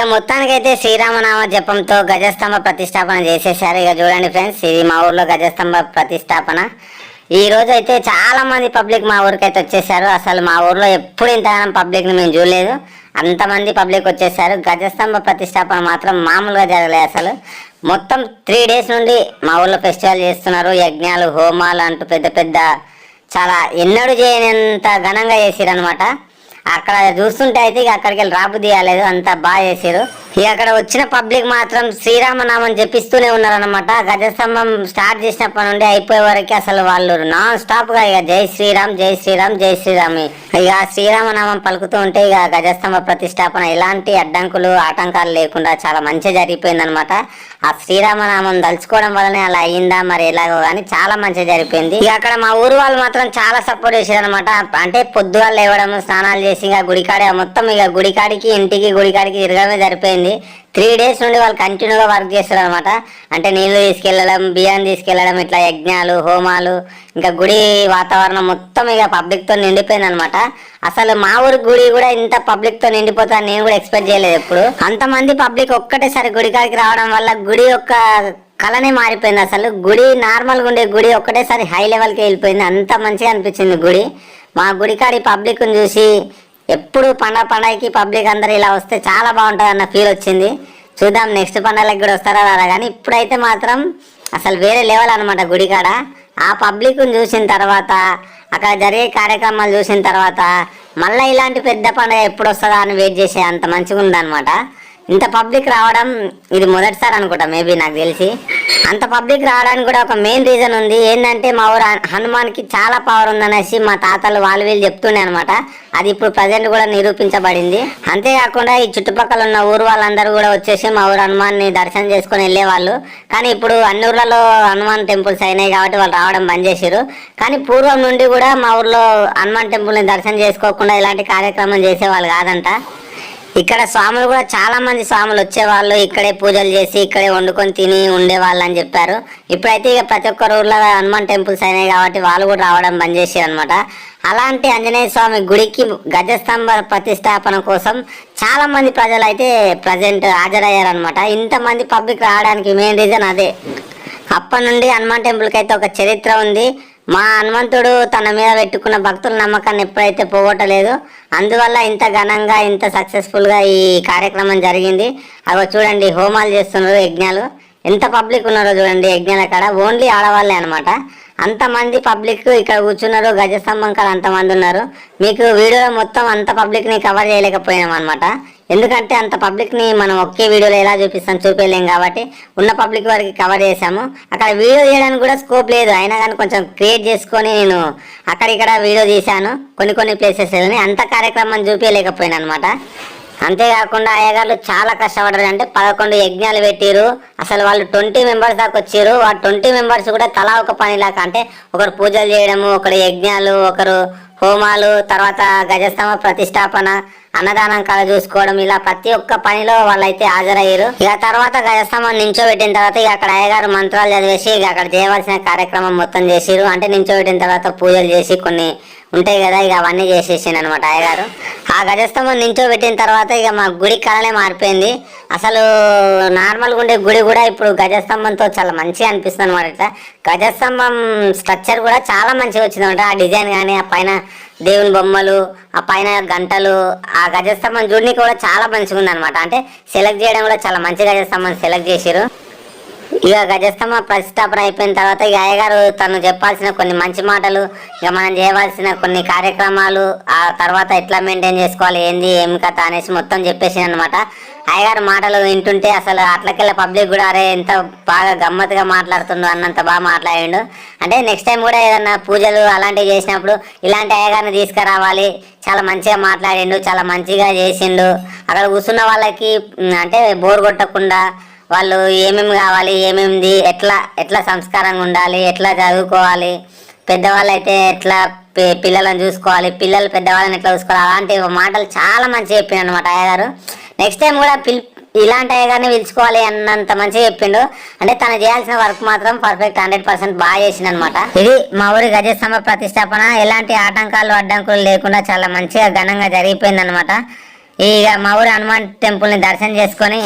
ఇక మొత్తానికైతే శ్రీరామనామ జపంతో గజస్తంభ ప్రతిష్టాపన చేసేసారు ఇక చూడండి ఫ్రెండ్స్ ఇది మా ఊర్లో గజస్తంభ ప్రతిష్టాపన. ఈ రోజు అయితే చాలా మంది పబ్లిక్ మా ఊరికి అయితే వచ్చేసారు అసలు మా ఊర్లో ఎప్పుడు ఇంతగానం పబ్లిక్ని మేము చూడలేదు. అంతమంది పబ్లిక్ వచ్చేసారు గజస్తంభ ప్రతిష్టాపన మాత్రం మామూలుగా జరగలేదు అసలు. మొత్తం త్రీ డేస్ నుండి మా ఊర్లో ఫెస్టివల్ చేస్తున్నారు. యజ్ఞాలు హోమాలు అంటూ పెద్ద పెద్ద చాలా ఎన్నడూ చేయనంత ఘనంగా చేసిరనమాట అక్కడ చూస్తుంటే అయితే ఇక అక్కడికి వెళ్ళి రాబు తీయలేదు అంత బాగా చేసారు అక్కడ వచ్చిన పబ్లిక్ మాత్రం శ్రీరామనామం చెప్పిస్తూనే ఉన్నారనమాట గజస్తంభం స్టార్ట్ చేసినప్పటి నుండి అయిపోయే వరకు అసలు వాళ్ళు నాన్ స్టాప్గా ఇక జై శ్రీరామ్ జై శ్రీరామ్ జై శ్రీరామ్ ఇక శ్రీరామనామం పలుకుతూ ఉంటే ఇక గజస్తంభ ప్రతిష్టాపన ఎలాంటి అడ్డంకులు ఆటంకాలు లేకుండా చాలా మంచిగా జరిగిపోయింది అనమాట ఆ శ్రీరామనామం దలుచుకోవడం వల్లనే అలా అయ్యిందా మరి ఎలాగో కానీ చాలా మంచిగా జరిగిపోయింది. ఇక అక్కడ మా ఊరు వాళ్ళు మాత్రం చాలా సపోర్ట్ చేశారు అనమాట అంటే పొద్దుగా లేవడం స్నానాలు చేసి ఇక గుడికాడే మొత్తం ఇక గుడికాడికి ఇంటికి గుడికాడికి తిరగడమే సరిపోయింది త్రీ డేస్ నుండి వాళ్ళు కంటిన్యూగా వర్క్ చేస్తారు అనమాట అంటే నీళ్ళు తీసుకెళ్ళడం బియ్యం తీసుకెళ్ళడం ఇట్లా యజ్ఞాలు హోమాలు ఇంకా గుడి వాతావరణం మొత్తం ఇక పబ్లిక్తో నిండిపోయింది అనమాట అసలు మా ఊరి గుడి కూడా ఇంత పబ్లిక్తో నిండిపోతా నేను కూడా ఎక్స్పెక్ట్ చేయలేదు ఎప్పుడు. అంతమంది పబ్లిక్ ఒక్కటేసారి గుడికాడికి రావడం వల్ల గుడి యొక్క కళనే మారిపోయింది అసలు. గుడి నార్మల్గా ఉండే గుడి ఒక్కటేసారి హై లెవెల్కి వెళ్ళిపోయింది. అంత మంచిగా అనిపించింది గుడి. మా గుడికాడి పబ్లిక్ని చూసి ఎప్పుడు పండగ పండగకి పబ్లిక్ అందరు ఇలా వస్తే చాలా బాగుంటుంది అన్న ఫీల్ వచ్చింది. చూద్దాం నెక్స్ట్ పండగలకు కూడా వస్తారా రాదా కానీ ఇప్పుడైతే మాత్రం అసలు వేరే లెవెల్ అనమాట గుడికాడ. ఆ పబ్లిక్ని చూసిన తర్వాత అక్కడ జరిగే కార్యక్రమాలు చూసిన తర్వాత మళ్ళీ ఇలాంటి పెద్ద పండుగ ఎప్పుడు వస్తుందా అని వెయిట్ చేసే అంత మంచిగా ఉందన్నమాట ఇంత పబ్లిక్ రావడం ఇది మొదటిసారి అనుకుంటా మేబీ నాకు తెలిసి. అంత పబ్లిక్ రావడానికి కూడా ఒక మెయిన్ రీజన్ ఉంది. ఏంటంటే మా ఊరు హనుమాన్కి చాలా పవర్ ఉందనేసి మా తాతలు వాళ్ళు వీళ్ళు చెప్తుండే అనమాట అది ఇప్పుడు ప్రజెంట్ కూడా నిరూపించబడింది. అంతేకాకుండా ఈ చుట్టుపక్కల ఉన్న ఊరు వాళ్ళందరూ కూడా వచ్చేసి మా ఊరు హనుమాన్ని దర్శనం చేసుకుని వెళ్ళేవాళ్ళు. కానీ ఇప్పుడు అన్ని ఊర్లలో హనుమాన్ టెంపుల్స్ అయినాయి కాబట్టి వాళ్ళు రావడం బంద్ చేశారు కానీ పూర్వం నుండి కూడా మా ఊర్లో హనుమాన్ టెంపుల్ని దర్శనం చేసుకోకుండా ఇలాంటి కార్యక్రమం చేసేవాళ్ళు కాదంట. ఇక్కడ స్వాములు కూడా చాలా మంది స్వాములు వచ్చేవాళ్ళు ఇక్కడే పూజలు చేసి ఇక్కడే వండుకొని తిని ఉండేవాళ్ళు అని చెప్పారు. ఇప్పుడైతే ఇక ప్రతి ఒక్కరు ఊర్లో హనుమాన్ టెంపుల్స్ అయినాయి కాబట్టి వాళ్ళు కూడా రావడం బంద్ చేసారు అనమాట అలాంటి ఆంజనేయ స్వామి గుడికి గజస్తంభ ప్రతిష్టాపన కోసం చాలా మంది ప్రజలు అయితే ప్రజెంట్ హాజరయ్యారు అనమాట ఇంతమంది పబ్లిక్ రావడానికి మెయిన్ రీజన్ అదే. అప్పటి నుండి హనుమాన్ టెంపుల్కి అయితే ఒక చరిత్ర ఉంది. మా హనుమంతుడు తన మీద పెట్టుకున్న భక్తుల నమ్మకాన్ని ఎప్పుడైతే పోగొట్టలేదు అందువల్ల ఇంత ఘనంగా ఇంత సక్సెస్ఫుల్గా ఈ కార్యక్రమం జరిగింది. అవి చూడండి హోమాలు చేస్తున్నారు యజ్ఞాలు. ఎంత పబ్లిక్ ఉన్నారో చూడండి యజ్ఞాల కాడ. ఓన్లీ ఆడవాళ్ళే అనమాట అంతమంది పబ్లిక్ ఇక్కడ కూర్చున్నారు గజస్తంభం కాడ అంతమంది ఉన్నారు. మీకు వీడియోలో మొత్తం అంత పబ్లిక్ని కవర్ చేయలేకపోయినాం అనమాట ఎందుకంటే అంత పబ్లిక్ని మనం ఒకే వీడియోలో ఎలా చూపిస్తాం చూపించలేం కాబట్టి ఉన్న పబ్లిక్ వరకు కవర్ చేసాము అక్కడ వీడియో తీయడానికి కూడా స్కోప్ లేదు. అయినా కానీ కొంచెం క్రియేట్ చేసుకొని నేను అక్కడిక్కడ వీడియో తీశాను. కొన్ని కొన్ని ప్లేసెస్ అంత కార్యక్రమం చూపించలేకపోయాను అనమాట అంతేకాకుండా అయ్యగారు చాలా కష్టపడ్డారు. అంటే పదకొండు యజ్ఞాలు పెట్టిరు అసలు వాళ్ళు ట్వంటీ మెంబర్స్ దాకా వచ్చారు ఆ ట్వంటీ మెంబర్స్ కూడా తలా ఒక పనిలాగా అంటే ఒకరు పూజలు చేయడము ఒకరు యజ్ఞాలు ఒకరు హోమాలు తర్వాత గజస్తంభ ప్రతిష్టాపన అన్నదానం కళ చూసుకోవడం ఇలా ప్రతి ఒక్క పనిలో వాళ్ళైతే హాజరయ్యారు. ఇక తర్వాత గజస్తంభం నించోబెట్టిన తర్వాత ఇక అక్కడ అయ్యగారు మంత్రాలు చదివేసి ఇక అక్కడ చేయవలసిన కార్యక్రమం మొత్తం చేసిరు అంటే నించోబెట్టిన తర్వాత పూజలు చేసి కొన్ని ఉంటాయి కదా ఇక అవన్నీ చేసేసిండు అనమాట అయ్యగారు. ఆ గజస్తంభం నించోబెట్టిన తర్వాత ఇక మా గుడి కళనే మారిపోయింది. అసలు నార్మల్గా ఉండే గుడి కూడా ఇప్పుడు గజస్తంభంతో చాలా మంచిగా అనిపిస్తుంది అనమాట ఇట్లా గజస్తంభం స్ట్రక్చర్ కూడా చాలా మంచిగా వచ్చింది అనమాట ఆ డిజైన్ కానీ ఆ పైన దేవుని బొమ్మలు ఆ పైన గంటలు ఆ గజస్తంభం చూడడానికి కూడా చాలా మంచిగా ఉంది అనమాట అంటే సెలెక్ట్ చేయడం కూడా చాలా మంచి గజస్తంభం సెలెక్ట్ చేసిరు ఇక గజస్తంభ ప్రతిష్టాపన అయిపోయిన తర్వాత ఇక అయ్యగారు తను చెప్పాల్సిన కొన్ని మంచి మాటలు ఇక మనం చేయవలసిన కొన్ని కార్యక్రమాలు ఆ తర్వాత ఎట్లా మెయింటైన్ చేసుకోవాలి ఏంది ఏం కథ అనేసి మొత్తం చెప్పేసి అనమాట అయ్యగారు మాటలు వింటుంటే అసలు అట్లకెళ్ళ పబ్లిక్ కూడా అరే ఎంత బాగా గమ్మత్తుగా మాట్లాడుతుండు అన్నంత బాగా మాట్లాడిండు. అంటే నెక్స్ట్ టైం కూడా ఏదన్నా పూజలు అలాంటివి చేసినప్పుడు ఇలాంటి అయ్యగారిని తీసుకురావాలి చాలా మంచిగా మాట్లాడిండు చాలా మంచిగా చేసిండు. అక్కడ కూర్చున్న వాళ్ళకి అంటే బోర్ కొట్టకుండా వాళ్ళు ఏమేమి కావాలి ఏమేమిది ఎట్లా ఎట్లా సంస్కారంగా ఉండాలి ఎట్లా చదువుకోవాలి పెద్దవాళ్ళు అయితే ఎట్లా పిల్లలను చూసుకోవాలి పిల్లలు పెద్దవాళ్ళని ఎట్లా చూసుకోవాలి అలాంటి మాటలు చాలా మంచిగా చెప్పిండు అనమాట అయ్యగారు నెక్స్ట్ టైం కూడా పిల్ ఇలాంటి అయ్యగారిని పిలుచుకోవాలి అన్నంత మంచిగా చెప్పిండు. అంటే తను చేయాల్సిన వర్క్ మాత్రం పర్ఫెక్ట్ హండ్రెడ్ పర్సెంట్ బాగా చేసింది అనమాట ఇది మా ఊరి గజస్తంభ ప్రతిష్టాపన. ఎలాంటి ఆటంకాలు అడ్డంకులు లేకుండా చాలా మంచిగా ఘనంగా జరిగిపోయింది అనమాట ఇక మా ఊరి హనుమాన్ టెంపుల్ని దర్శనం చేసుకొని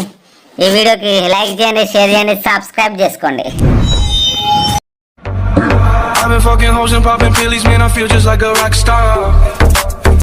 ఈ వీడియోకి లైక్ చేయండి షేర్ చేయండి సబ్స్క్రైబ్ చేసుకోండి I've been fucking hoes and popping pillies, man. I feel just like a rock star.